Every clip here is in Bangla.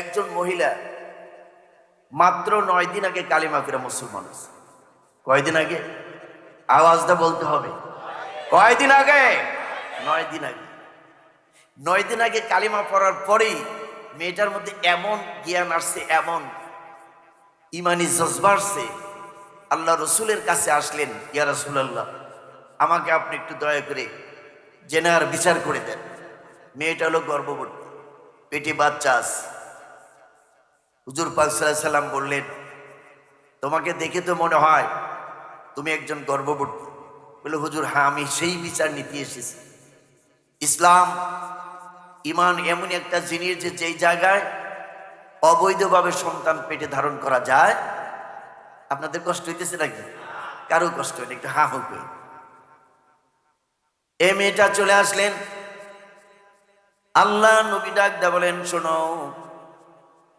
একজন মহিলা মাত্র নয় দিন আগে কালিমা ফিরা মুসলমান কয়দিন আগে? আওয়াজটা বলতে হবে। কয়দিন আগে? নয় দিন আগে। নয় দিন আগে কালিমা পড়ার পরেই মেয়েটার মধ্যে এমন জ্ঞান আসছে, এমন ইমানি জজবা আসছে, আল্লাহ রসুলের কাছে আসলেন, ইয়া রসুলাল্লাহ, আমাকে আপনি একটু দয়া করে জেনার বিচার করে দেন। মেয়েটা হলো গর্ভবতী, পেটে বাচ্চা আছে। হুজুর পাক সাল্লাহ সাল্লাম বললেন, তোমাকে দেখে তো মনে হয় তুমি একজন গর্ভবতী। বলে, হুজুর হ্যাঁ আমি সেই বিচার নিতে এসেছি। ইসলাম ইমান এমন একটা জিনিস যে যেই জায়গায় অবৈধভাবে সন্তান পেটে ধারণ করা যায়, আপনাদের কষ্ট হইতেছে নাকি? কারও কষ্ট হয়নি, একটু হা হোক এ মেয়েটা চলে আসলেন। আল্লাহ নবী ডাক দা বলেন, শোনো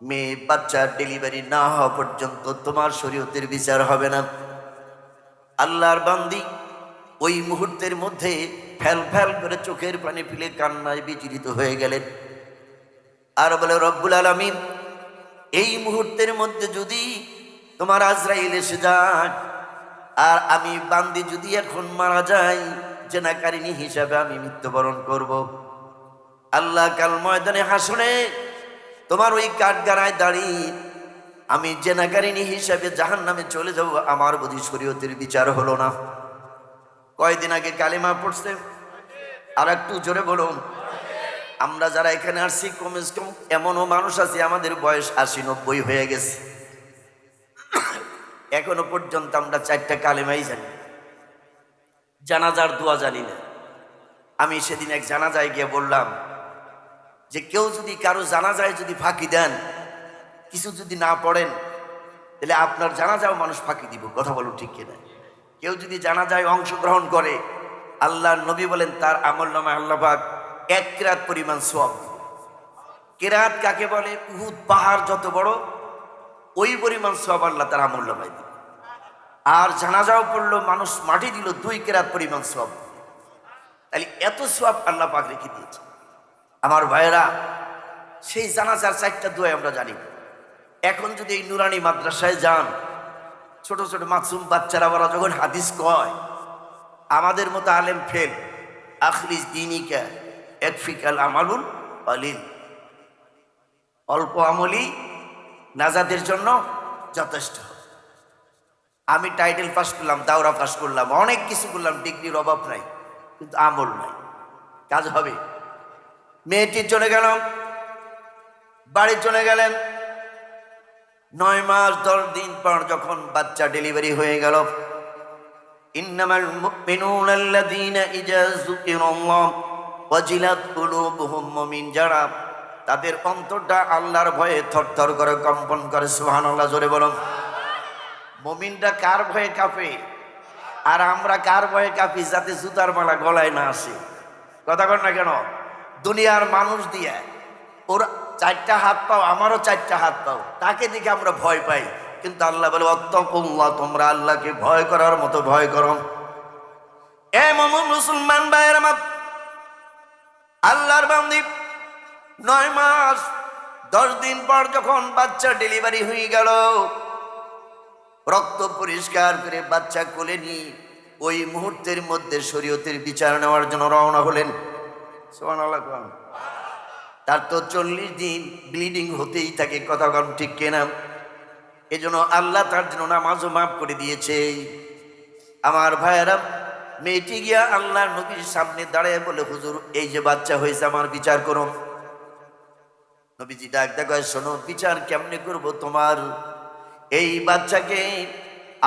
মেয়ে বাচ্চার ডেলিভারি না হওয়া পর্যন্ত তোমার শরীয়তের বিচার হবে না আল্লাহর বান্দি ওই মুহূর্তের মধ্যে ফ্যাল ফ্যাল করে চোখের পানি ফেলে কান্নায় বিচলিত হয়ে গেলেন আর বলে, রব্বুল আলমিন, এই মুহূর্তের মধ্যে যদি তোমার আজরাইল এসে যায়, আর আমি বান্দি যদি এখন মারা যাই জেনাকারিনী হিসাবে আমি মৃত্যুবরণ করব। আল্লাহ কাল ময়দানে হাসনে তোমার ওই কাঠগাড়ায় দাঁড়িয়ে আমি জেনাকারিনী হিসাবে জাহান নামে চলে যাব, আমার বুঝি শরীয়তের বিচার হলো না। কয়দিন আগে কালিমা পড়ছে? আর একটু জোরে বলুন। আমরা যারা এখানে আসছি কমে কম এমনও মানুষ আছে, আমাদের বয়স আশি নব্বই হয়ে গেছে। এখনও পর্যন্ত আমরা চারটা কালেমাই জানি। জানাজার দোয়া জানি না। আমি সেদিন এক জানাজায় গিয়ে বললাম যে কেউ যদি কারও জানাজায় যদি ফাঁকি দেন, কিছু যদি না পড়েন, তাহলে আপনার জানাজাও মানুষ ফাঁকি দিব, কথা বলুন ঠিক কিনা? কেউ যদি জানাজায় অংশগ্রহণ করে আল্লাহ নবী বলেন, তার আমল নামে আল্লাহবাক এক কেরাত পরিমাণ সব কেরাত কাকে বলে? উহুদ পাহাড় যত বড়, ওই পরিমাণ সব আল্লাহ তার আমল নামায় দিবে। আর জানাজাও পড়ল, মানুষ মাটি দিল, দুই কেরাত পরিমাণ সব তাহলে এত সব আল্লাহ পাক রেখে দিয়েছে আমার ভাইয়েরা, সেই জানাজার চারটা দোয়া আমরা জানি। এখন যদি এই নুরানি মাদ্রাসায় যান, ছোট ছোট মাসুম বাচ্চারা ওরা যখন হাদিস কয়, আমাদের মতো আলেম ফেল। আখরিজ দিনিকা একফিকাল আমালুল অলিল। অল্প আমলি নাজাদের জন্য যথেষ্ট। আমি টাইটেল পাস করলাম, দাওরা পাস করলাম, অনেক কিছু করলাম, ডিগ্রির অভাব নাই, কিন্তু আমল নাই। কাজ হবে। মেয়েটি চলে গেল। বাড়ি চলে গেলেন। নয় মাস দশ দিন পর যখন বাচ্চা ডেলিভারি হয়ে গেল ইযা যুকিরাল্লাহ ওয়াজিলাত কুলুবুহুম মুমিন, যারা তাদের অন্তরটা আল্লাহর ভয়ে থরথর করে, কম্পন করে, সুবহানাল্লাহ, জোরে বলুন। মুমিনটা কার ভয়ে কাঁপে? আর আমরা কার ভয়ে কাঁপি? যাতে জুতার মালা গলায় না আসে। কথা কর না কেন? দুনিয়ার মানুষ দিয়ে, ওর চারটা হাত পাও, আমারও চারটা হাত পাও, তাকে দেখে আমরা ভয় পাই। কিন্তু আল্লাহ বলে অত্তকুল্লাহ তোমরা আল্লাহকে ভয় করার মতো ভয় করো। এ মমন মুসলমান ভাইয়ের আমার আল্লাহর বান্দি, নয় মাস, দশ দিন পর যখন বাচ্চা ডেলিভারি হয়ে গেল, রক্ত পরিষ্কার করে বাচ্চা কোলে নিয়ে ওই মুহূর্তের মধ্যে শরীয়তের বিচার নেওয়ার জন্য রওনা হলেন। সুবহানাল্লাহ কোন। তার তো চল্লিশ দিন ব্লিডিং হতেই থাকে, কথা কম ঠিক কেনা? এজন্য আল্লাহ তার জন্য নামাজও মাফ করে দিয়েছে। আমার ভাইয়েরা, মেয়েটি গিয়া আল্লাহ নবীর সামনে দাঁড়ায় বলে, হুজুর, এই যে বাচ্চা হয়েছে আমার, বিচার করো। নবীজি ডাক দেখো শোনো, বিচার কেমনে করব তোমার? এই বাচ্চাকে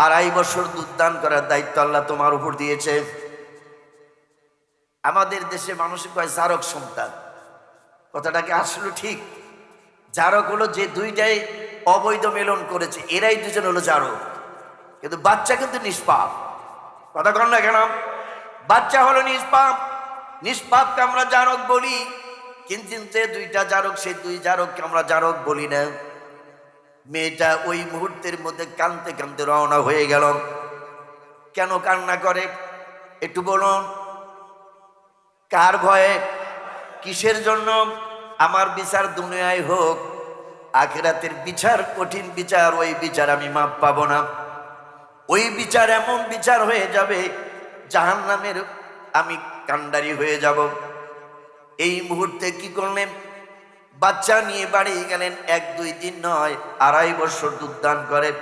আড়াই বছর দুধ দান করার দায়িত্ব আল্লাহ তোমার উপর দিয়েছে। আমাদের দেশে মানুষ কয় জারক সন্তান। কথাটাকে আসলে ঠিক? জারক হলো যে দুইটাই অবৈধ মেলন করেছে, এরাই দুজন হলো জারক। কিন্তু বাচ্চা কিন্তু নিষ্পাপ। কথা কন না কেন? বাচ্চা হলো নিষ্পাপ। নিষ্পাপকে আমরা জারক বলি। কিন্তু যে দুইটা জারক, সেই দুই জারককে আমরা জারক বলি না। মেয়েটা ওই মুহূর্তের মধ্যে কানতে কানতে রওনা হয়ে গেল। কেন কান্না করে? একটু বলুন। কার ভয়ে? কিসের জন্য? আমার বিচার দুনিয়ায় হোক, আখেরাতের বিচার, কঠিন বিচার, ওই বিচার আমি মাপ পাবো না। ওই বিচার এমন বিচার হয়ে যাবে জাহান নামের আমি কান্ডারি হয়ে যাব। এই মুহূর্তে কি করলেন? বাচ্চা নিয়ে বাড়ি গেলেন, এক, দুই দিন নয়, আড়াই বছর দুধদান করে।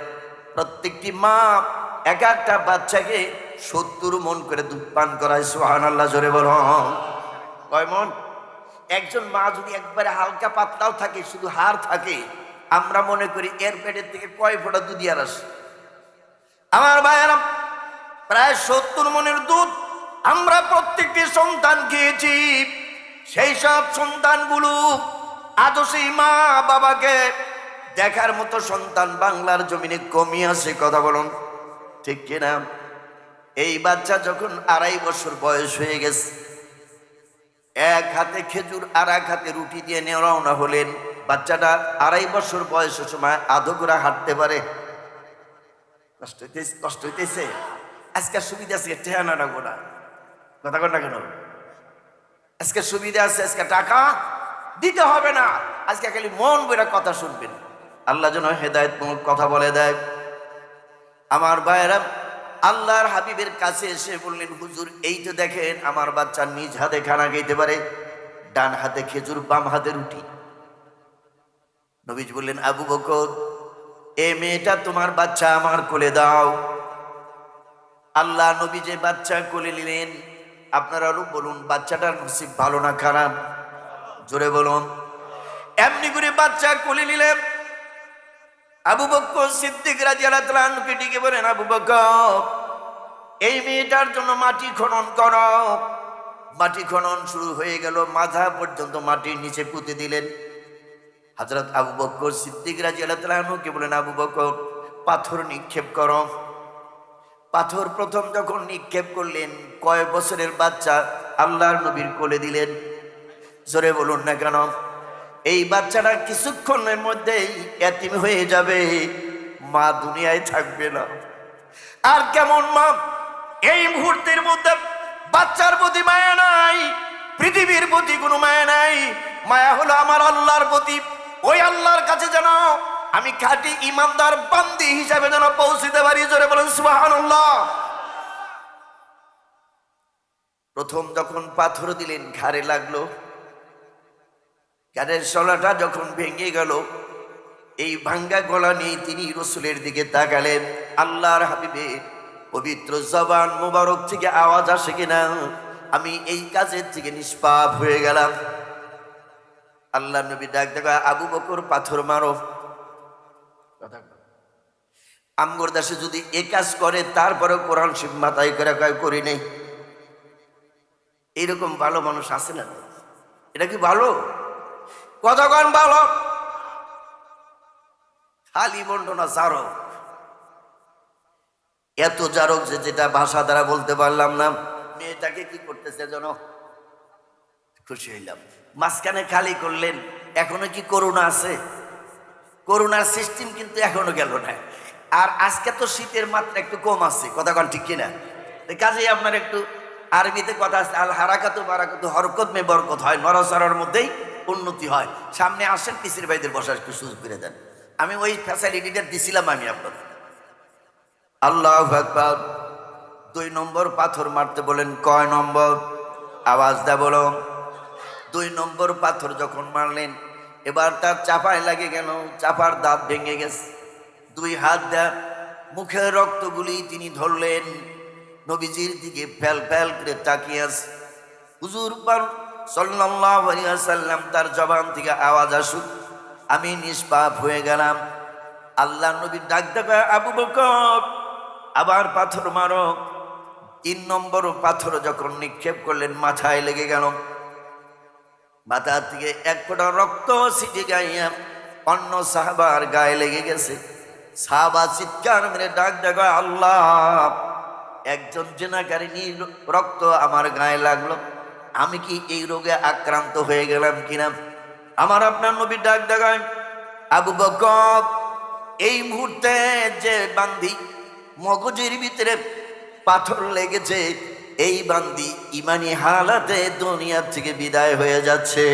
প্রত্যেকটি মা এক একটা বাচ্চাকে সত্তর মন করে দুধ পান করায় সোহান আল্লাহ জোরে বল। কয় মন? একজন মা যদি একবারে হালকা পাতলাও থাকে, শুধু হাড় থাকে, আমরা মনে করি এর পেটের থেকে কয় ফোঁটা দুধ আর আসে আমার ভাইয়েরা, প্রায় সত্তর মনের দুধ আমরা প্রত্যেকটি সন্তান খেয়েছি। সেই সব সন্তানগুলো আজও সেই মা বাবাকে দেখার মতো সন্তান বাংলার জমিনে কমিয়ে আছে, কথা বলুন। ঠিক কিনা? এই বাচ্চা যখন আড়াই বছর বয়স হয়ে গেছে, এক হাতে খেজুর আর এক হাতে রুটি দিয়ে নিয়ে রওনা হলেন। বাচ্চাটা আড়াই বছর বয়সের সময় আধো করে হাঁটতে পারে। কষ্ট হইতেছে কষ্ট হইতেছে। আজকে সুবিধা আছে ঠেহানা না কথা কর না কেন? আজকে সুবিধা আছে, আজকে টাকা দিতে হবে না। আজকে খালি মন বেরা কথা শুনবেন। আল্লাহ যেন হেদায়ত কথা বলে দেয়। আমার ভাইয়েরা আল্লাহর হাবিবের কাছে এসে বললেন, হুজুর, এই তো দেখেন, আমার বাচ্চা নিজ হাতে খানা খেতে পারে, ডান হাতে খেজুর, বাম হাতে রুটি। নবীজ বললেন, আবু বকর, এ মেয়েটা তোমার বাচ্চা আমার কোলে দাও। আল্লাহ নবী যে বাচ্চা কোলে নিলেন, আপনারা বলুন, বাচ্চাটার নসিব ভালো না খারাপ? জোরে বলুন। এমনি করে বাচ্চা কোলে নিলেন আবু বক্কর সিদ্দিক রাজি আল্লাহকে ডেকে বলেন, আবু বক্কর, এই মেয়েটার জন্য মাটি খনন কর। মাটি খনন শুরু হয়ে গেল, মাথা পর্যন্ত মাটির নিচে পুঁতে দিলেন। হজরত আবু বক্কর সিদ্দিক রাজি আল্লাহকে বলেন, আবু বক্কর, পাথর নিক্ষেপ কর। পাথর প্রথম যখন নিক্ষেপ করলেন কয় বছরের বাচ্চা আল্লাহর নবীর কোলে দিলেন। জোরে বলুন না কেন? এই বাচ্চাটা কিছুক্ষণের মধ্যেই এতিম হয়ে যাবে। মা দুনিয়ায় থাকবে না। আর কেমন মা? এই মুহূর্তের মধ্যে বাচ্চার প্রতি মায়া নাই, পৃথিবীর প্রতি কোনো মায়া নাই। মায়া হলো আমার আল্লাহর প্রতি। ওই আল্লাহর কাছে যেন আমি খাঁটি ইমানদার বান্দি হিসাবে যেন পৌঁছিতে পারি, জোরে বলেন সুবহানাল্লাহ। প্রথম যখন পাথর দিলেন, ঘাড়ে লাগল গানের সলাটা যখন ভেঙে গেল এই ভাঙ্গা গলা নিয়ে তিনি রসুলের দিকে তাকালেন। আল্লাহর হাবিবে পবিত্র জবান মোবারক থেকে আওয়াজ আসে কিনা? আমি এই কাজের থেকে নিষ্পাপ হয়ে গেলাম। আল্লাহ নবী ডাক দেখা আবু বকর পাথর মারো। আমগর দাসে যদি এ কাজ করে তারপরে কোরআন শিব মাথায় করে কয় করি নেই। এইরকম ভালো মানুষ আছে না? এটা কি ভালো? কতক্ষণ ভালো খালি বন্টনা জারক। এত জারক যে যেটা ভাষা দ্বারা বলতে পারলাম না, মেয়েটাকে কি করতেছে যেন খুশি হইলাম। মাঝখানে খালি করলেন, এখনও কি করোনা আছে? করোনার সিস্টেম কিন্তু এখনও গেল না। আর আজকে তো শীতের মাত্রা একটু কম আছে, কথা ঠিক কিনা? কাজেই আপনার একটু আরবিতে কথা আছে, আল হারাকাতু বারাকাতু হরকত মে বরকত হয়, নরসরার মধ্যেই। উন্নতি হয়। সামনে আসেন, পিসির ভাইদের বসার সুযোগ করে দেন। আমি ওই ফ্যাসিলিটিটা দিছিলাম আমি আপনার আল্লাহ আকবার। দুই নম্বর পাথর মারতে বলেন, কয় নম্বর? আওয়াজ দা বলো। দুই নম্বর পাথর যখন মারলেন, এবার তার চাপায় লাগে গেল, চাপার দাঁত ভেঙে গেছে। দুই হাত দেয় মুখের রক্তগুলি তিনি ধরলেন। নবীজির দিকে ফেল ফেল করে তাকিয়ে আছে। হুজুর আলাইহি তার জবান থেকে আওয়াজ আসুক। আমি নিষ্পাপ হয়ে গেলাম। আল্লাহ নবী ডাক ডাকা আবু বকর, আবার পাথর মারো। তিন নম্বর পাথর যখন নিক্ষেপ করলেন, মাথায় লেগে গেল। মাথা থেকে এক ফোঁটা রক্ত ছিটে গাইয়া অন্য সাহাবার গায়ে লেগে গেছে। সাহাবা চিৎকার মেরে ডাক ডাকা আল্লাহ, একজন জেনাকারী নীল রক্ত আমার গায়ে লাগল। আমি কি এই রোগে আক্রান্ত হয়ে গেলাম কিনা? আমার আপনার নবী ডাক ডাকায় আবু বকর, এই মুহূর্তে যে বান্দি মগজের ভিতরে পাথর লেগেছে, এই বান্দি ইমানি হালাতে দুনিয়া থেকে বিদায় হয়ে যাচ্ছে।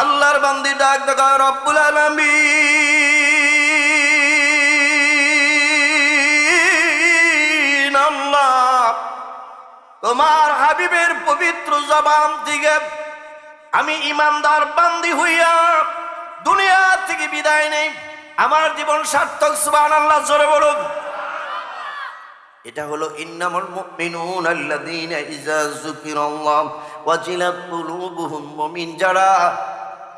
আল্লাহর বান্দি ডাক দেখা রব্বুল আলামিন। তোমার হাবিবের পবিত্র জবান দিকে আমি ইমানদার বান্দি হইয়া দুনিয়া থেকে বিদায় নেই। আমার জীবন সার্থক সুবান আল্লাহ জোরে বলুন। এটা হলো ইন্নামুল মুমিনুন আল্লাযীনা ইযা যুকিরাল্লাহ ওয়াজিলাত কুলুবুহুম, মুমিন যারা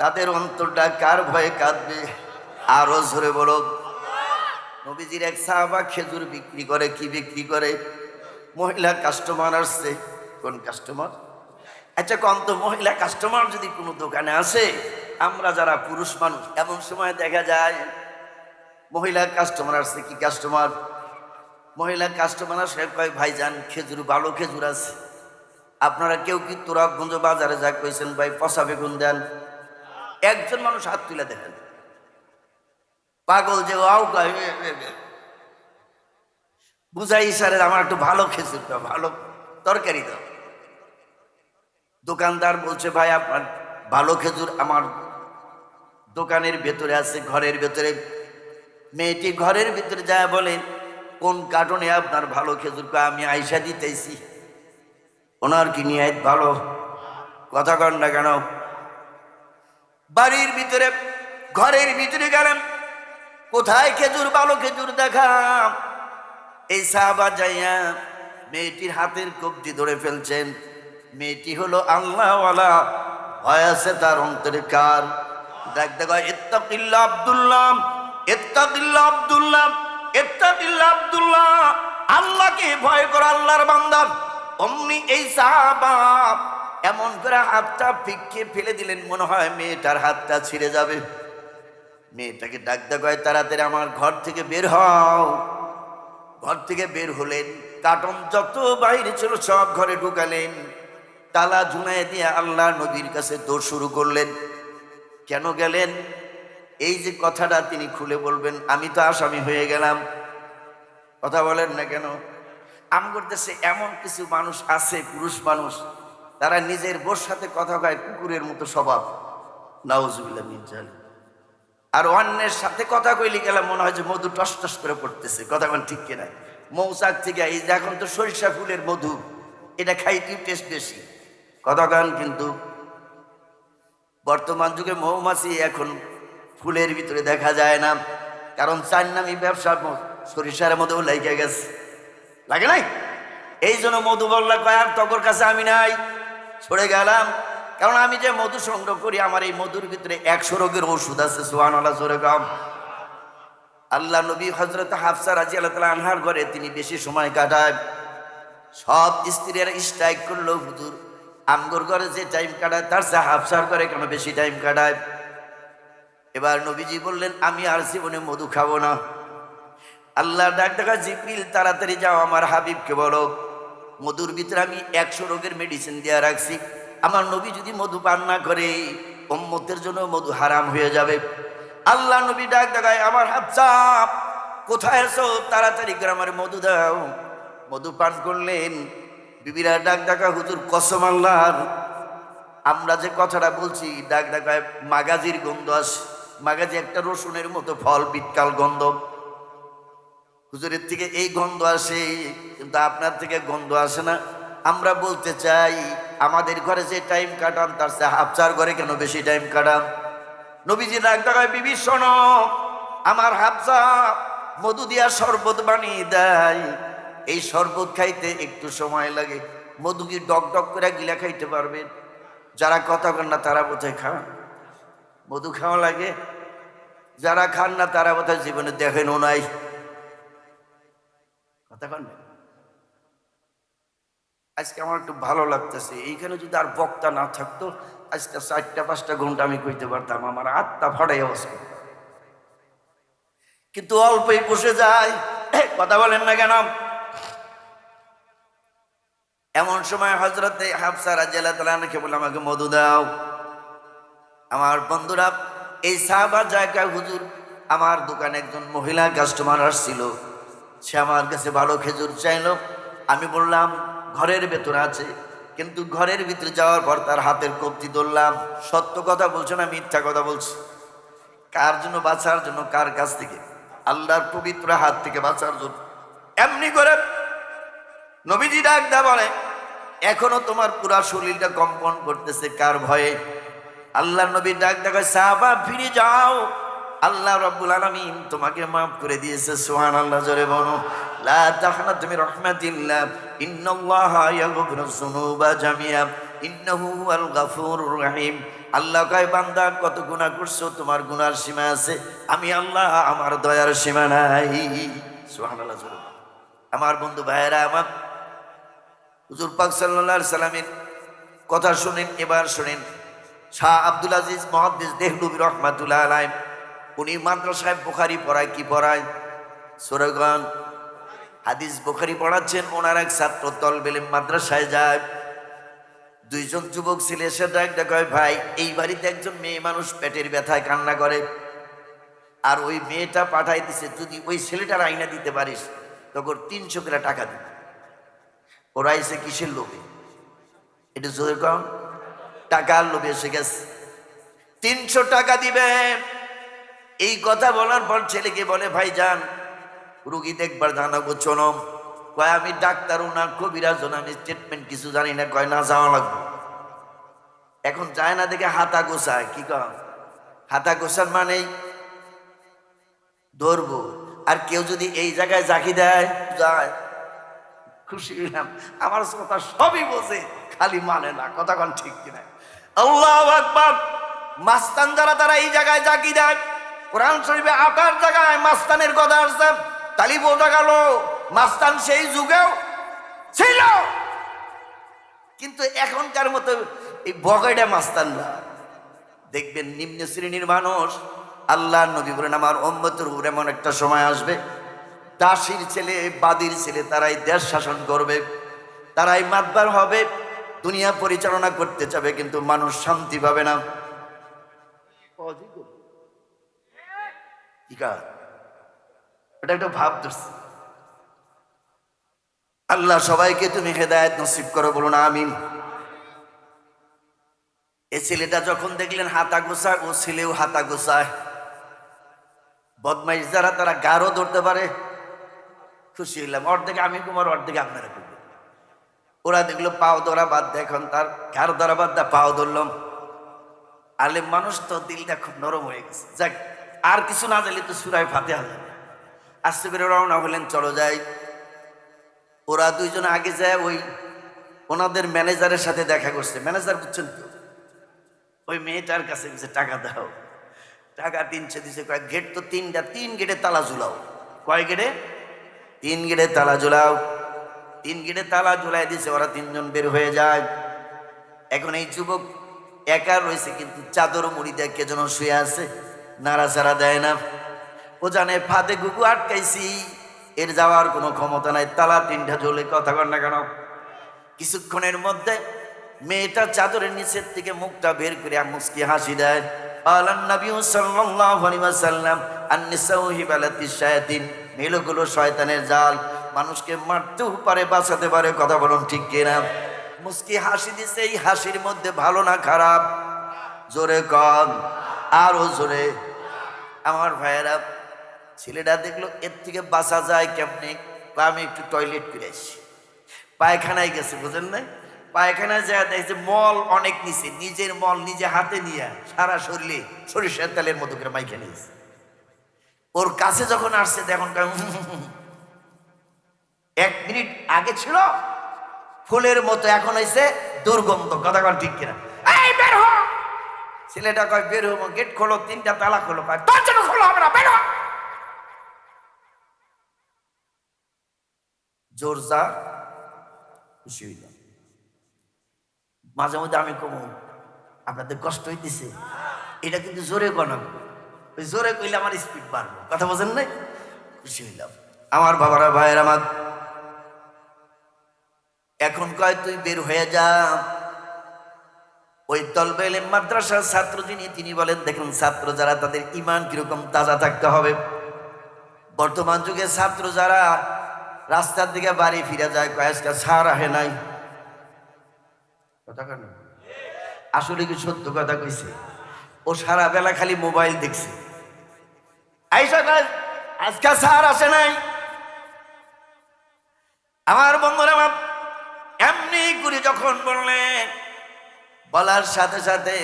তাদের অন্তরটা কার ভয়ে কাঁদবে? আরও জোরে বলো নবীজির এক সাহাবা খেজুর বিক্রি করে, কি বিক্রি করে? মহিলা কাস্টমার আসছে। কোন কাস্টমার আচ্ছা কম তো মহিলা কাস্টমার যদি কোনো দোকানে আসে, আমরা যারা পুরুষ মানুষ, এমন সময় দেখা যায়, মহিলা কাস্টমার আসছে, কি কাস্টমার মহিলা কাস্টমার আসে, কয়, ভাইজান, খেজুর, ভালো খেজুর আছে। আপনারা কেউ কি তোরাগঞ্জ বাজারে যা কইছেন, ভাই, পচা বেগুন দেন? একজন মানুষ হাত তুলে দেখেন। পাগল যে এ। বুঝাই, স্যারের আমার একটু ভালো খেজুর দাও, ভালো তরকারি দাও। দোকানদার বলছে, ভাই, আপনার ভালো খেজুর আমার দোকানের ভেতরে আছে, ঘরের ভেতরে। মেয়েটি ঘরের ভিতরে যায় বলেন কোন কার্টনে আপনার ভালো খেজুর? আমি আইসা দিতেছি। ওনার কি নিয়ে ভালো? কথা কন না কেন? বাড়ির ভিতরে, ঘরের ভিতরে গেলেন কোথায় খেজুর? ভালো খেজুর দেখাম। এই সাহাবা যাইয়া মেয়েটির হাতের কবজি ধরে ফেলছেন। মেয়েটি হলো আল্লাহওয়ালা, ভয় আছে তার অন্তরে কার? দেখ দেখ ইত্তাকিল্লা আব্দুল্লাহ ইত্তাকিল্লা আব্দুল্লাহ ইত্তাকিল্লা আব্দুল্লাহ। আল্লাহকে ভয় কর, আল্লাহর বান্দা। অমনি এই সাহাবা এমন করে হাতটা ফিকে ফেলে দিলেন, মনে হয় মেয়েটার হাতটা ছিঁড়ে যাবে। মেয়েটাকে ডাক দেখায় তাড়াতাড়ি আমার ঘর থেকে বের হও। ঘর থেকে বের হলেন। কাটন যত বাইরে ছিল সব ঘরে ঢুকালেন। তালা ঝুনায় দিয়ে আল্লাহ নবীর কাছে দৌড় শুরু করলেন। কেন গেলেন? এই যে কথাটা তিনি খুলে বলবেন, আমি তো আসামি হয়ে গেলাম। কথা বলেন না কেন? আম দেশে এমন কিছু মানুষ আছে, পুরুষ মানুষ, তারা নিজের বোর সাথে কথা কয়, কুকুরের মতো স্বভাব। নাউজুবিল্লাহ মিন জালিক। আর অন্যের সাথে কথা কইলে গেলে মনে হয় যে মধু টস টস করে পড়তেছে। কথা কোন ঠিক কিনা? মৌচাক থেকে এই যে এখন তো সরিষা ফুলের মধু, এটা খাইতে টেস্ট বেশি। কথা গান কিন্তু বর্তমান যুগে মৌমাছি এখন ফুলের ভিতরে দেখা যায় না, কারণ চার নামি ব্যবসা সরিষার মধ্যেও লেগে গেছে। লাগে নাই? এই জন্য মধু কয়, আর তকর কাছে আমি নাই। সরে গেলাম। কারণ আমি যে মধু সংগ্রহ করি, আমার এই মধুর ভিতরে একশো রোগের ওষুধ আছে সোহান আল্লাহ সরে আল্লাহ নবী হজরত হাফসা রাজি আল্লাহ তালা আনহার ঘরে তিনি বেশি সময় কাটায়। সব স্ত্রীরা স্ট্রাইক করল, হুজুর। আমগর ঘরে যে টাইম কাটায়, তার সে হাফসার ঘরে কেন বেশি টাইম কাটায়? এবার নবীজি বললেন, আমি আর জীবনে মধু খাব না। আল্লাহ ডাক ডাকা, জিব্রিল, তাড়াতাড়ি যাও, আমার হাবিবকে বলো। মধুর ভিতরে আমি একশো রোগের মেডিসিন দেওয়া রাখছি। আমার নবী যদি মধু পান না করে, উম্মতের জন্য মধু হারাম হয়ে যাবে। আল্লাহ নবী ডাক ডাকায় আমার হাত চাপ, কোথায় আছো? তাড়াতাড়ি করে আমার মধু দাও। মধু পান করলেন। বিবিরা ডাক ডাকা হুজুর, কসম আল্লাহর। আমরা যে কথাটা বলছি, ডাক ডাকায় মাগাজির গন্ধ আসে। মাগাজি একটা রসুনের মতো ফল, বিটকাল গন্ধ। হুজুরের থেকে এই গন্ধ আসে, কিন্তু আপনার থেকে গন্ধ আসে না। আমরা বলতে চাই আমাদের ঘরে যে টাইম কাটান, তার চেয়ে হাফচার ঘরে কেন বেশি টাইম কাটান? নবীজি ডাক ডাকায় বিবি আমার হাফসা মধু দিয়া শরবত বানিয়ে দেয়। এই শরবত খাইতে একটু সময় লাগে। মধু কি ডক ডক করে গিলা খাইতে পারবেন যারা কথা কন না, তারা বোধহয় খান। মধু খাওয়া লাগে। যারা খান না, তারা বোধহয় জীবনে দেখেনও নাই। কথা কন? আজকে আমার একটু ভালো লাগতেছে। এইখানে যদি আর বক্তা না থাকতো, আজকে চারটা, পাঁচটা ঘণ্টা আমি কইতে পারতাম, আমার আত্মা ফাটাই অবস্থা কিন্তু অল্পই বসে যায় কথা বলেন না কেন? এমন সময় হজরতে হাফসারা জেলা তালানকে বলে আমাকে মধু দাও। আমার বন্ধুরা, এই সাহাবার জায়গায় হুজুর, আমার দোকানে একজন মহিলা কাস্টমার আসছিল। সে আমার কাছে ভালো খেজুর চাইলো। আমি বললাম ঘরের ভেতরে আছে। কিন্তু ঘরের ভিতরে যাওয়ার পর তার হাতের কবজি ধরলাম। সত্য কথা বলছো না মিথ্যা কথা বলছো? কার জন্য বাঁচার জন্য, কার কাছ থেকে? আল্লাহর পবিত্র হাত থেকে বাঁচার জন্য। এমনি করে নবীজি ডাক দা বলে, এখনও তোমার পুরা শরীরটা কম্পন করতেছে, কার ভয়ে? আল্লাহ নবীর ডাক দেখা সাহাবা, ফিরে যাও। আল্লাহ রব্বুল আলামিন তোমাকে মাফ করে দিয়েছে। সুহান আল্লাহ জোরে বলো। লা তাহনা তুমি রহমাতিল্লাহ। ইন্নাল্লাহা ইয়াগফিরু যুনুবা জামিয়া, ইন্নাহু হুয়াল গাফুরুর রহিম। আল্লাহ কয়, বান্দা, কত গুনাহ করছ? তোমার গুনার সীমা আছে। আমি আল্লাহ, আমার দয়ার সীমা নাই। সুবহানাল্লাহ। আমার বন্ধু ভাইয়েরা, আমার হুজুর পাক সাল্লাল্লাহু সাল্লামের কথা শুনেন, এবার শুনেন। শাহ আব্দুল আজিজ মহাদ্দিস দেহলুবি রহমাতুল্লাহ আলাই উনি মাদ্রাসায় বুখারি পড়ায় কি পড়ায়? সুরগন হাদিস বুখারি পড়াচ্ছেন, ওনার এক ছাত্র তলবেলে মাদ্রাসায় যায়। দুইজন যুবক ছেলে এসে ডাক কয়, ভাই, এই বাড়িতে একজন মেয়ে মানুষ পেটের ব্যথায় কান্না করে। আর ওই মেয়েটা পাঠাই দিছে যদি ওই ছেলেটার আইনা দিতে পারিস, তখন তিনশো করে টাকা দিবে। ওরা এসে কিসের লোভে? এটা জোর কম টাকার লোভে এসে গেছে। তিনশো টাকা দিবে। এই কথা বলার পর ছেলেকে বলে, ভাই, যান। রুগী দেখবার জানাব চলম কয়, আমি ডাক্তারও না কবিরাজও না, আমি স্টেটমেন্ট কিছু জানি না, কয়, না, যাওয়া লাগবে। এখন যায় না দেখে হাতা গোসায় কি কম হাতা গোসার মানেই ধরবো। আর কেউ যদি এই জায়গায় জাকি দেয়, যায়। খুশি হইলাম। আমার কথা সবই বোঝে খালি মানে না, কথা কোন ঠিক কিনা। আল্লাহ আকবার! মাস্তান যারা তারা এই জায়গায় জাকি দেয়। কোরআন শরীফে আটার জায়গায় মাস্তানের কথা আসছে। তালি বোঝা গেল মাস্তান সেই যুগেও ছিল। কিন্তু এখনকার মতো এই বগাইটা মাস্তান না। দেখবেন নিম্ন শ্রেণির মানুষ আল্লাহ নবী বলেন আমার অম্মতের উপর এমন একটা সময় আসবে দাসির ছেলে বাদির ছেলে তারাই দেশ শাসন করবে তারাই মাতবার হবে দুনিয়া পরিচালনা করতে চাবে কিন্তু মানুষ শান্তি পাবে না। কি কাজ? এটা একটা ভাব ধরছে। আল্লাহ সবাইকে তুমি হেদায়ত নসিব করো, বলুন আমিন। এ ছেলেটা যখন দেখলেন হাতা গোসা ও ছেলেও হাতা গোসায় বদমাইশ যারা, তারা গাঢ় ধরতে পারে। খুশি হইলাম, অর্ধেক আমি কুমার অর্ধেক আপনারা ওরা দেখল পাও ধরা বাদ দেয় এখন তার ঘাড় ধরা বাদ দেয় পাও ধরলাম। আলেম মানুষ তো দিলটা খুব নরম হয়ে গেছে। যাক, আর কিছু না জানলে তো সুরায় ফাতে হবে আস্তে করে রওনা হলেন, চলো যাই। ওরা দুইজন আগে যায়, ওই ওনাদের ম্যানেজারের সাথে দেখা করছে। ম্যানেজার বুঝছেন তো? ওই মেয়েটার কাছে টাকা দাও। টাকা তিনশো দিছে, কয়েক গেট তো তিনটা, তিন গেটে তালা ঝুলাও। কয় গেটে? তিন গেটে তালা ঝুলাও। তিন গেটে তালা ঝুলাই দিছে, ওরা তিনজন বের হয়ে যায়। এখন এই যুবক একা রয়েছে, কিন্তু চাদর মুড়ি দেয় কে যেন শুয়ে আছে নাড়া নাড়াচাড়া দেয় না। ও জানে ফাঁদে গুগু আটকাইছি। এর যাওয়ার কোনো ক্ষমতা নাই। তালা তিনটা ঝোলে কথা কর না কেন? কিছুক্ষণের মধ্যে মেয়েটা চাদরের নিচের থেকে মুখটা বের করে মুসকি হাসি দেয়। মেয়েগুলো শয়তানের জাল। মানুষকে মারতেও পারে, বাঁচাতে পারে, কথা বলুন ঠিক হাসি হাসির মধ্যে ভালো না খারাপ? জোরে জোরে। আমার ভাইয়েরা ছেলেটা দেখল, এর থেকে বাঁচা যায় কেমনে? আমি একটু টয়লেট করে আসি পায়খানায় গেছে, বুঝেন না পায়খানায় যা দেখছে মল অনেক নিচে, নিজের মল নিজে হাতে নিয়ে সারা শরীরে সরিষার তেলের মতো করে মাইখে নিয়েছে। ওর কাছে যখন আসছে, তখন। এক মিনিট আগে ছিল, ফুলের মতো, এখন হয়েছে দুর্গন্ধ, কথা কন ঠিক কিনা? ছেলেটা কয়, বের হব, গেট খোলো, তিনটা তালা খোলো। খোলো বের জোর যা খুশি হইলাম মাঝে মধ্যে আমি কমু, আপনাদের কষ্ট হইতেছে। এটা কিন্তু জোরে কনাম ওই জোরে কইলে আমার স্পিড বাড়বো। কথা বোঝেন নাই? খুশি হইলাম। আমার বাবারা, ভাইয়ের, আমার এখন কয় তুই বের হয়ে যা। ওই তলবেলে মাদ্রাসার ছাত্র যিনি, তিনি বলেন, দেখুন ছাত্র যারা তাদের ইমান কীরকম তাজা থাকতে হবে। বর্তমান যুগে ছাত্র যারা রাস্তার দিকে বাড়ি ফিরে যায় কয়েকটা সার আহে নাই। কথা কেন আসলে কি সত্য কথা কইছে? ও সারা বেলা খালি মোবাইল দেখছে। আইসা আজকে স্যার আসে নাই। আমার বন্ধুরা, আমার এমনি করে যখন বললেন বলার সাথে সাথে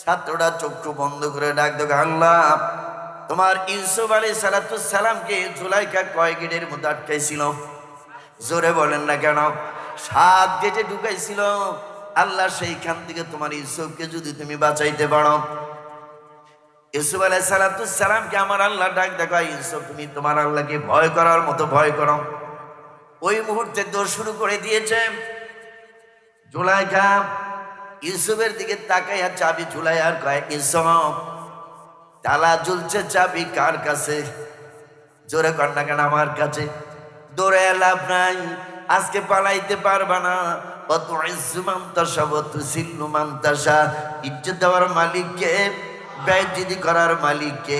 ছাত্ররা চক্ষু বন্ধ করে ডাক দেবে আল্লাহ তোমার ইউসুফ আলী সালাতামকে জুলাইকা কয় গেটের মধ্যে আটকাইছিল? জোরে বলেন না কেন? সাত গেটে ঢুকাইছিল। আল্লাহ সেইখান থেকে তোমার ইউসুফকে যদি তুমি বাঁচাইতে পারো। ইউসুফ আলাই সালাতামকে আমার আল্লাহ ডাক দেখা ইউসুফ, তুমি তোমার আল্লাহকে ভয় করার মতো ভয় করো। ওই মুহূর্তে দৌড় শুরু করে দিয়েছে। জুলাইখা ইউসুফের দিকে তাকাইয়া চাবি ঝুলাই আর কয়, ইউসুফ তালা ঝুলছে চাবি কার কাছে? জোরে না কেন আমার কাছে। দৌড়ে লাভ নাই, আজকে পালাইতে পারবা না। অত ইসুমান্তাসা অত সিল্লুমান্তাসা ইজ্জত দেওয়ার মালিককে ব্যয়জিদি করার মালিককে।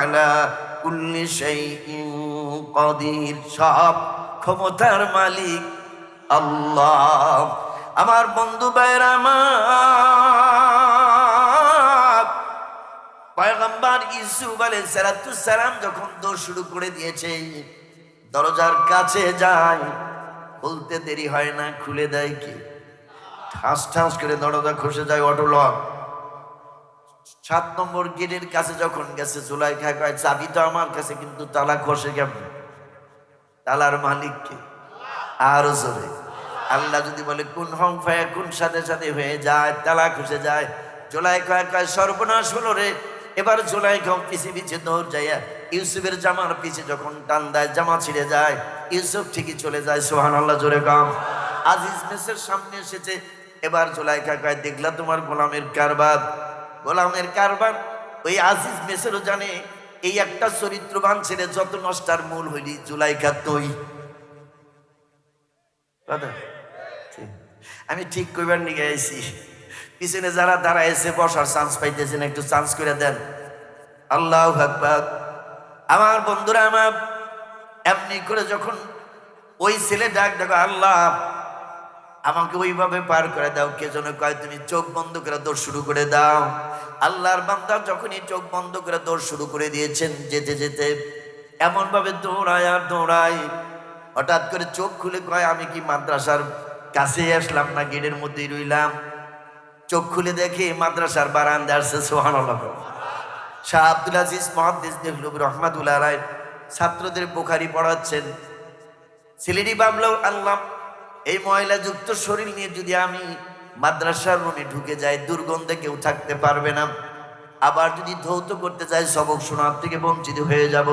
আলা কুল্লি শাইইন কদির। সব ক্ষমতার মালিক আল্লাহ। আমার বন্ধু ভাইয়ের, আমার পয়গম্বর ইসুফ আলাইহিস সালাম যখন দৌড় শুরু করে দিয়েছে, দরজার কাছে যায়, খুলতে দেরি হয় না, খুলে দেয় কি? ঠাস ঠাস করে দরজা খসে যায় অটো লক সাত নম্বর গেটের কাছে যখন গেছে জুলাইখা কয়, চাবি তো আমার কাছে, কিন্তু তালা খসে কেমন? তালার মালিককে আরও জোরে। আল্লাহ যদি বলে, কোন হং ফায়া, কোন সাথে সাথে হয়ে যায়, তালা খুশে যায়। জোলাই কয় কয়, সর্বনাশ হলো রে এবার জোলাই কম পিছিয়ে পিছিয়ে দৌড় যাইয়া ইউসুফের জামার পিছে যখন টান দেয়, জামা ছিঁড়ে যায়, ইউসুফ ঠিকই চলে যায় সোহান আল্লাহ জোরে কম। আজিজ মেসের সামনে এসেছে, এবার জোলাই কয় দেখলা তোমার গোলামের কারবার। গোলামের কারবার, ওই আজিজ মেসেরও জানে, এই একটা চরিত্রবান ছেলে যত নষ্টার মূল হইলি জুলাইকা তুই। আমি ঠিক কইবার নিয়ে আইছি। পিছনে যারা দাঁড়াইছে, বসার চান্স পাইতেছেন, একটু চান্স করে দেন। আল্লাহ আকবার। আমার বন্ধুরা, আমার এমনি করে যখন ওই ছেলে ডাক, দেখো, আল্লাহ, আমাকে ওইভাবে পার করে দাও, কে যেন কয়, তুমি চোখ বন্ধ করে দৌড় শুরু করে দাও। আল্লাহর বান্দা যখনই চোখ বন্ধ করে দৌড় শুরু করে দিয়েছেন, যেতে যেতে এমন ভাবে দৌড়ায় আর দৌড়ায়, হঠাৎ করে চোখ খুলে কয়, আমি কি মাদ্রাসার কাছে আসলাম না, গেটের মধ্যেই রইলাম। চোখ খুলে দেখে মাদ্রাসার বারান্দা আসছে সোহান শাহ আব্দুল আজিজ মহাদিস দেখলুব রহমাতুল্লাহ রায় ছাত্রদের বোখারি পড়াচ্ছেন। ছেলেটি ভাবলো আল্লাহ, এই ময়লাযুক্ত শরীর নিয়ে যদি আমি মাদ্রাসার রুমে ঢুকে যাই, দুর্গন্ধে কেউ থাকতে পারবে না। আবার যদি ধৌত করতে যাই, সবক শোনার থেকে বঞ্চিত হয়ে যাব।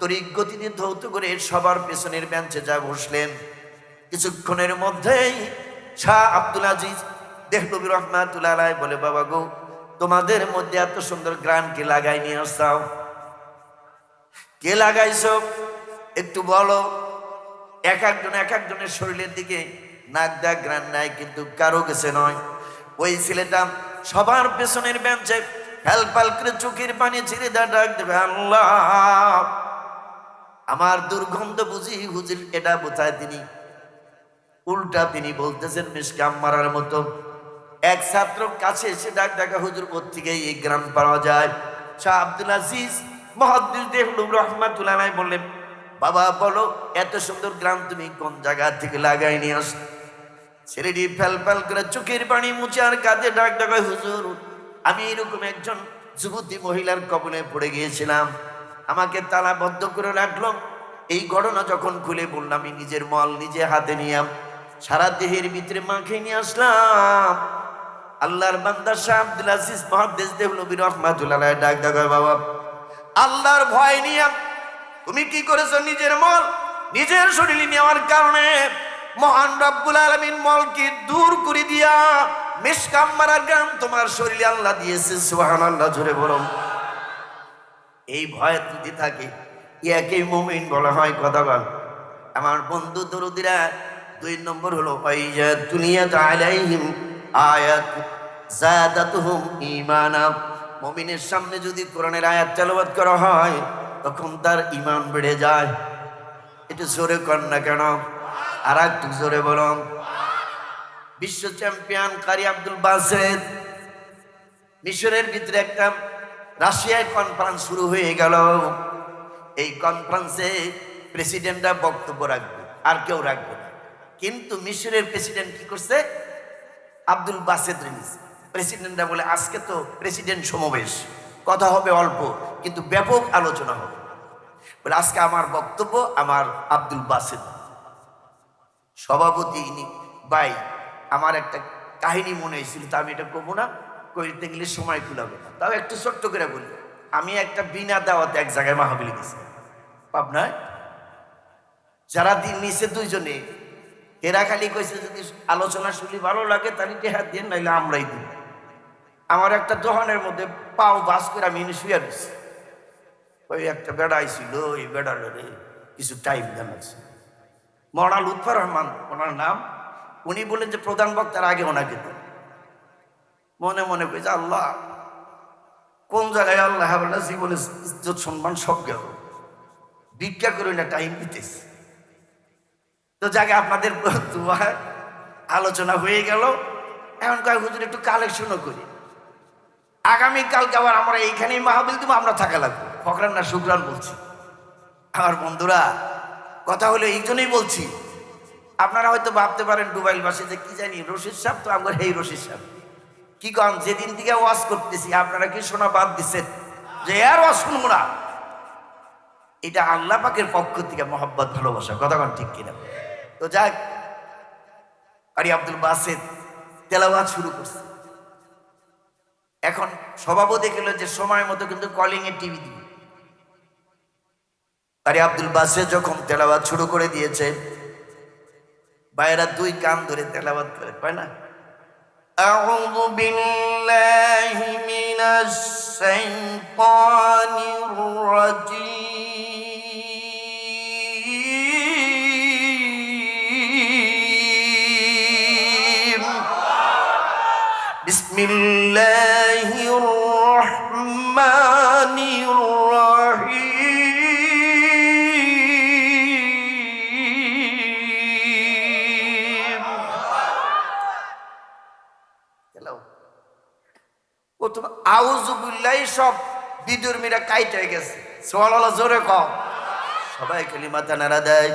তরিক গতিতে ধৌত করে সবার পেছনের বেঞ্চে যা বসলেন। কিছুক্ষণের মধ্যেই শাহ আব্দুল আজিজ দেহলবি রহমাতুল্লাহ বলে, বাবা গো, তোমাদের মধ্যে এত সুন্দর গ্রান কে লাগাই নিয়ে আসতাও কে লাগাইছো? একটু বলো। এক একজন, এক একজনের শরীরের দিকে নাক ডাক গ্রান নাই, কিন্তু কারও গেছে নয়। ওই ছেলেটা সবার পেছনের বেঞ্চে ফ্যাল ফাল করে চোখের পানি ছেড়ে দা ডাক দেবে, আল্লাহ! আমার দুর্গন্ধ বুঝি হুজির, এটা বোঝায় তিনি উল্টা তিনি বলতেছেন মিসকাম মারার মতো। এক ছাত্র কাছে এসে ডাক ডাকা হুজুর থেকে এই গ্রাম পাওয়া যায়? শাহ আব্দুল আজিজ মহাদ্দিস দেহলুম রহমাতুল্লাহ বললেন, বাবা, বলো, এত সুন্দর গ্রাম তুমি কোন জায়গা থেকে লাগাই নিয়ে আস ছেলেটি ফেল ফেল করে চোখের পানি মুছে আর কাঁধে ডাক ডাকায় হুজুর, আমি এরকম একজন যুবতী মহিলার কবলে পড়ে গিয়েছিলাম। আমাকে তালাবদ্ধ করে রাখল। এই ঘটনা যখন খুলে বললাম, আমি নিজের মল নিজে হাতে নিয়াম সারা দেহের ভিতরে মাখে নিয়ে আসলাম। আল্লাহর বান্দা শাহ আব্দুল আজিজ মহাদেশ দেব নবী রহমাতুল্লাহ ডাক ডাকায় বাবা। আল্লাহর ভয় নিয়ে তুমি কি করেছ নিজের মল? নিজের শরীর নেওয়ার কারণে মহান রব্বুল আলমিন মলকে দূর করে দিয়া মিসকাম মারার গান তোমার শরীরে আল্লাহ দিয়েছে সুহান আল্লাহ জুড়ে বলো। এই ভয় যদি থাকে ইয়াকে মুমিন বলা হয়, কথা বল। আমার বন্ধু দরুদিরা দুই নম্বর হলো ওয়াইজা তুলিয়াত আলাইহিম আয়াত মুমিনের সামনে যদি কোরআনের আয়াত তেলাওয়াত করা হয়, তখন তার ঈমান বেড়ে যায়। একটু জোরে কর না কেন? আর একটু জোরে বলুন। বিশ্ব চ্যাম্পিয়ন কারি আব্দুল বাসেদ, মিশরের ভিতরে একটা রাশিয়ায় কনফারেন্স শুরু হয়ে গেল। এই কনফারেন্সে প্রেসিডেন্টরা বক্তব্য রাখবে, আর কেউ রাখবে না। কিন্তু মিশরের প্রেসিডেন্ট কি করছে? আব্দুল বাসেদ রিনিস প্রেসিডেন্টরা বলে, আজকে তো প্রেসিডেন্ট সমাবেশ। কথা হবে অল্প, কিন্তু ব্যাপক আলোচনা হবে। বলে, আজকে আমার বক্তব্য আমার আব্দুল বাসেদ। সভাপতি ইনি বাই আমার একটা কাহিনী মনে হয়েছিল, তা আমি এটা করব না কইতে গেলে সময় কুলাবে তাও একটু ছোট্ট করে বলি, আমি একটা বিনা দাওয়াতে এক জায়গায় মাহাবিলি গেছি। পাবনায়। যারা দিন নিচে দুইজনে, এরা খালি কইছে যদি আলোচনা শুনি ভালো লাগে, তাহলে টেহার দিয়ে, নাইলে আমরাই দিই আমার একটা দোকানের মধ্যে পাও বাস করে আমি শুয়ে দিচ্ছি ওই একটা বেড়া আইছিল, ওই বেড়ার কিছু টাইম জানাচ্ছে মরা লুৎফর রহমান, ওনার নাম, উনি বলেন যে প্রধান বক্তার আগে ওনাকে দেন। মনে মনে যে আল্লাহ, কোন জায়গায় আল্লাহ বলে জীবনে ইজ্জত সম্মান সব গেল ভিক্ষা করে না টাইম দিতেছে। তো জায়গায় আপনাদের আলোচনা হয়ে গেল। এখন কয়েক হুজুর, একটু কালেকশনও করি। আগামীকালকে আবার আমরা এইখানেই মাহবিল দিব, আমরা থাকা লাগবো। ফকরান না, শুক্রান বলছি। আমার বন্ধুরা, কথা হলো এই জন্যই বলছি, আপনারা হয়তো ভাবতে পারেন ডুবাইল বাসে যে কি জানি, রশিদ সাহেব তো আমার এই রশিদ সাহেব। কি কন, যেদিন থেকে ওয়াজ করতেছি, আপনারা কি শোনা বাদ দিচ্ছেন? যে আর ওয়াজ শুনব না। এটা আল্লাহ পাকের পক্ষ থেকে মহব্বত, ভালোবাসা। কথা কন ঠিক কিনা? তো যাক আরি আব্দুল বাসেদ তেলাওয়াত শুরু করছে। এখন সভাপতি গেল যে সময় মতো কিন্তু কলিং এ টিভি দিবে আরে আব্দুল বাসেদ যখন তেলাওয়াত শুরু করে দিয়েছে বাইরা দুই কান ধরে তেলাওয়াত করে পায় না أعوذ بالله من الشيطان الرجيم بسم الله الرحمن الرحيم গেলাও প্রথম আউজুবুল্লাহ সব বিদুর মিরা কাইট হয়ে গেছে সোয়াল জোরে কম সবাই খালি মাথা নাড়া দেয়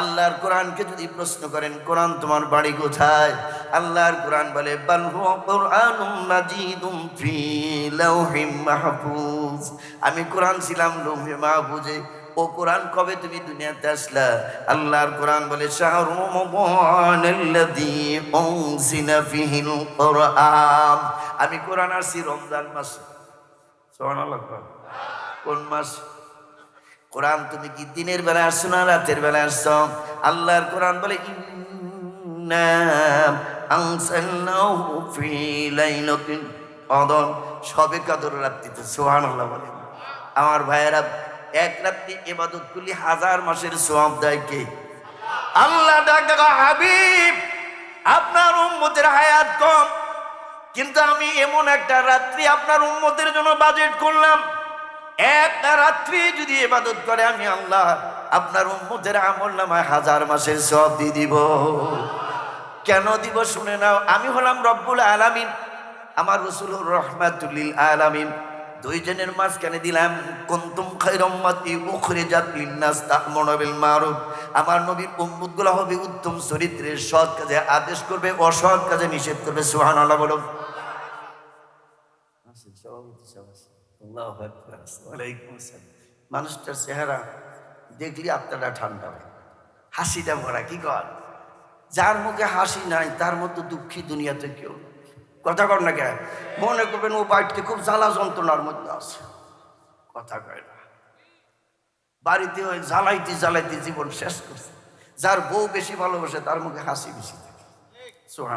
আল্লাহর কোরআনকে যদি প্রশ্ন করেন কোরআন তোমার বাড়ি কোথায় আল্লাহর কোরআন বলে আমি কোরআন ছিলাম লৌহে মাহফুজে। ও কোরআন কবে তুমি দুনিয়াতে আসলা? আল্লাহর কোরআন বলে আমি কোরআন আসছি রমজান মাসে। কোন মাস? কোরআন তুমি কি দিনের বেলা আসছো না রাতের বেলা আসছো? আল্লাহর কোরআন বলে আনসালনাহু ফি লাইলাতিল কদর সবে কদর রাত্রিতে, সুবহানাল্লাহ বলে। আমার ভাইয়েরা, এক রাত্রি ইবাদত করলে হাজার মাসের সোয়াব দেয় কে? আল্লাহ ডাক হাবিব, আপনার উম্মতের হায়াত কম। কিন্তু আমি এমন একটা রাত্রি আপনার উম্মতের জন্য বাজেট করলাম। একটা রাত্রি যদি ইবাদত করে, আমি আল্লাহ আপনার উম্মতের আমল নামায় হাজার মাসের সব দিয়ে দিব। কেন দিব শুনে নাও? আমি হলাম রব্বুল আলামিন। আমার রসুলুর রহমাতুল্লিল আলামিন। দুইজনের মাঝখানে দিলাম, কুনতুম খায়রাম্মাতি উখরিজাত লিন্নাস তা'মুরু বিল মারুফ। আমার নবীর উম্মতগুলো হবে উত্তম চরিত্রের সৎ কাজে আদেশ করবে, অসৎ কাজে নিষেধ করবে। সুবহানাল্লাহ বলো মানুষটার চেহারা দেখলি আপনারা ঠান্ডা হয় হাসিটা ভরা, কি কর যার মুখে হাসি নাই, তার মতো দুঃখী দুনিয়াতে কেউ কথা কর না কেন? মনে করবেন ও বাড়িতে খুব জ্বালা যন্ত্রণার মধ্যে আছে। কথা কয় না। বাড়িতে ওই জ্বালাইতে জ্বালাইতে জীবন শেষ করছে। যার বউ বেশি ভালোবাসে, তার মুখে হাসি বেশি থাকে।